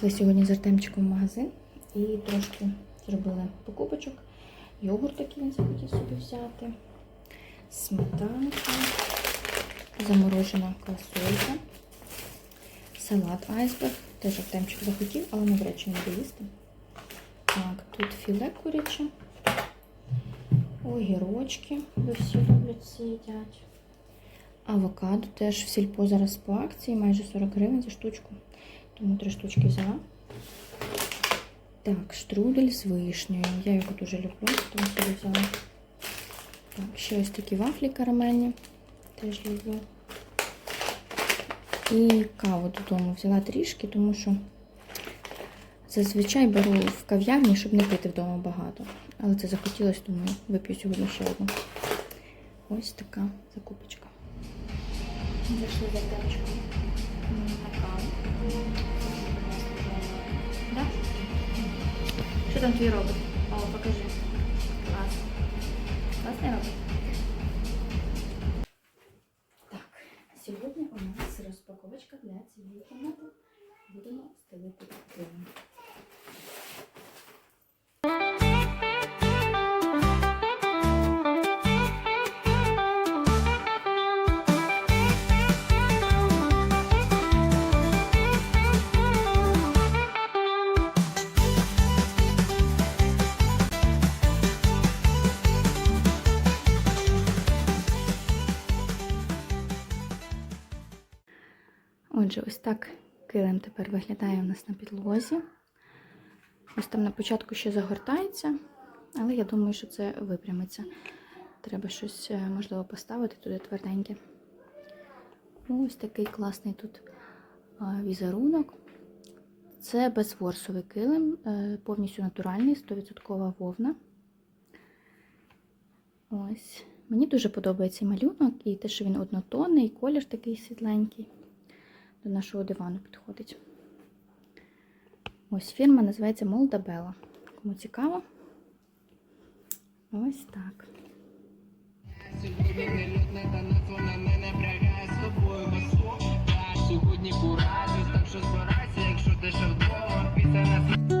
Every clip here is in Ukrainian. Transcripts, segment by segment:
Зайшли сьогодні з Артемчиком в магазин і трошки зробили покупочок. Йогурт, який він захотів собі взяти, сметанка, заморожена квасолька, салат айсберг. Теж Артемчик захотів, але навряд чи не буде їсти. Так, тут філе куряче, огірочки, бо всі люблять всі їдять. Авокадо теж в сільпо зараз по акції, майже 40 гривень за штучку. Тому три штучки взяла. Так, штрудель з вишнею. Я його дуже люблю, тому собі взяла. Так, ще ось такі вафлі карамельні. Теж люблю. І каву додому взяла трішки, тому що зазвичай беру в кав'ярні, щоб не пити вдома багато. Але це захотілося, тому вип'ю сьогодні ще одну. Ось така закупочка. Зайшли за темчиком Що там твій робить? О, покажи. Клас. Класний робить. Так, сьогодні у нас розпаковочка для цієї кімнати. Будемо Отже, ось так килим тепер виглядає у нас на підлозі. Ось там на початку ще загортається, але я думаю, що це випрямиться. Треба щось, е, можливо, поставити туди тверденьке. Ось такий класний тут візерунок. Це безворсовий килим, е, повністю натуральний, 100% вовна. Ось. Мені дуже подобається малюнок і те, що він однотонний, і колір такий світленький до нашого дивану підходить. Ось фірма називається Молда Белла. Кому цікаво? Ось так. Сьогодні нелюдна та назва на мене прягає з тобою без сьогодні порадуюсь, так що збирайся, якщо ти ще вдома, після нас.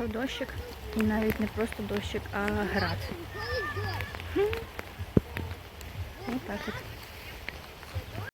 Пішов дощик, і навіть не просто дощик, а град. Ось так от.